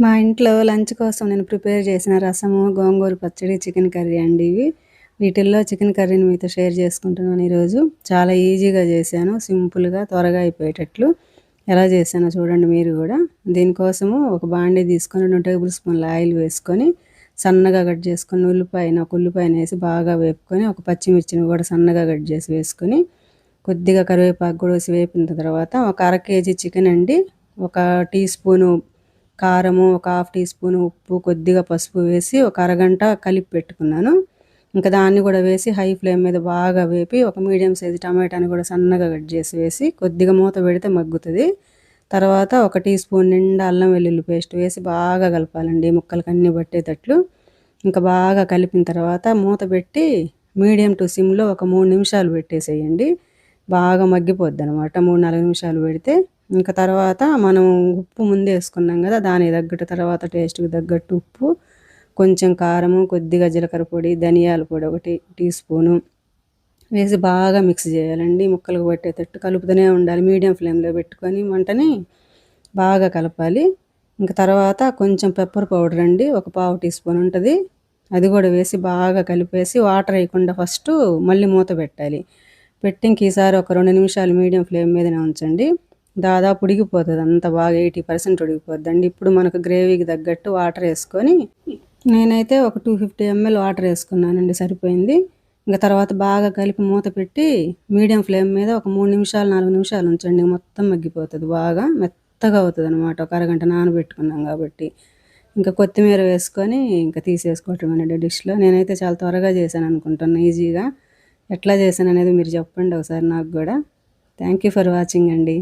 మా ఇంట్లో లంచ్ కోసం నేను ప్రిపేర్ చేసిన రసము గోంగూర పచ్చడి చికెన్ కర్రీ అండి ఇవి. వీటిల్లో చికెన్ కర్రీని మీతో షేర్ చేసుకుంటున్నాను ఈరోజు. చాలా ఈజీగా చేశాను సింపుల్గా త్వరగా అయిపోయేటట్లు. ఎలా చేశానో చూడండి మీరు కూడా. దీనికోసము ఒక బాండీ తీసుకొని రెండు టేబుల్ స్పూన్ల ఆయిల్ వేసుకొని సన్నగా కట్ చేసుకొని ఉల్లిపాయను ఒక ఉల్లిపాయని వేసి బాగా వేపుకొని ఒక పచ్చిమిర్చిని కూడా సన్నగా కట్ చేసి వేసుకొని కొద్దిగా కరివేపాకు కూడా వేసి వేపిన తర్వాత ఒక అర కేజీ చికెన్ అండి. ఒక టీ స్పూను కారము ఒక హాఫ్ టీ స్పూన్ ఉప్పు కొద్దిగా పసుపు వేసి ఒక అరగంట కలిపి పెట్టుకున్నాను. ఇంకా దాన్ని కూడా వేసి హై ఫ్లేమ్ మీద బాగా వేపి ఒక మీడియం సైజు టమాటాని కూడా సన్నగా కట్ చేసి వేసి కొద్దిగా మూత పెడితే మగ్గుతుంది. తర్వాత ఒక టీ స్పూన్ నిండా అల్లం వెల్లుల్లి పేస్ట్ వేసి బాగా కలపాలండి ముక్కలకి అన్నీ పట్టేటట్లు. ఇంకా బాగా కలిపిన తర్వాత మూత పెట్టి మీడియం టు సిమ్లో ఒక మూడు నిమిషాలు పెట్టేసేయండి. బాగా మగ్గిపోద్ది అనమాట మూడు నాలుగు నిమిషాలు పెడితే ఇంకా తర్వాత మనం ఉప్పు ముందే వేసుకున్నాం కదా దానికి తగ్గట్టు తర్వాత టేస్ట్కి తగ్గట్టు ఉప్పు కొంచెం కారము కొద్దిగా జీలకర్ర పొడి ధనియాల పొడి ఒకటి టీ స్పూను వేసి బాగా మిక్స్ చేయాలండి. ముక్కలకు పట్టేటట్టు కలుపుతూనే ఉండాలి. మీడియం ఫ్లేమ్లో పెట్టుకొని మంటని బాగా కలపాలి. ఇంకా తర్వాత కొంచెం పెప్పర్ పౌడర్ అండి ఒక పావు టీ స్పూన్ ఉంటుంది. అది కూడా వేసి బాగా కలిపేసి వాటర్ వేయకుండా ఫస్ట్ మళ్ళీ మూత పెట్టాలి. పెట్టి ఇంక ఈసారి ఒక రెండు నిమిషాలు మీడియం ఫ్లేమ్ మీదనే ఉంచండి. దాదాపు ఉడికిపోతుంది. అంత బాగా ఎయిటీ పర్సెంట్ ఉడికిపోద్దండి ఇప్పుడు మనకు గ్రేవీకి తగ్గట్టు వాటర్ వేసుకొని నేనైతే ఒక టూ ఫిఫ్టీ ఎంఎల్ వాటర్ వేసుకున్నానండి సరిపోయింది. ఇంకా తర్వాత బాగా కలిపి మూత పెట్టి మీడియం ఫ్లేమ్ మీద ఒక మూడు నిమిషాలు నాలుగు నిమిషాలు ఉంచండి. మొత్తం మగ్గిపోతుంది. బాగా మెత్తగా అవుతుంది అనమాట ఒక అరగంట నానబెట్టుకున్నాం కాబట్టి. ఇంకా కొత్తిమీర వేసుకొని ఇంకా తీసేసుకోవటం అండి డిష్లో. నేనైతే చాలా త్వరగా చేశాను అనుకుంటున్నాను ఈజీగా. ఎట్లా చేశాను అనేది మీరు చెప్పండి ఒకసారి నాకు కూడా. థ్యాంక్ యూ ఫర్ వాచింగ్ అండి.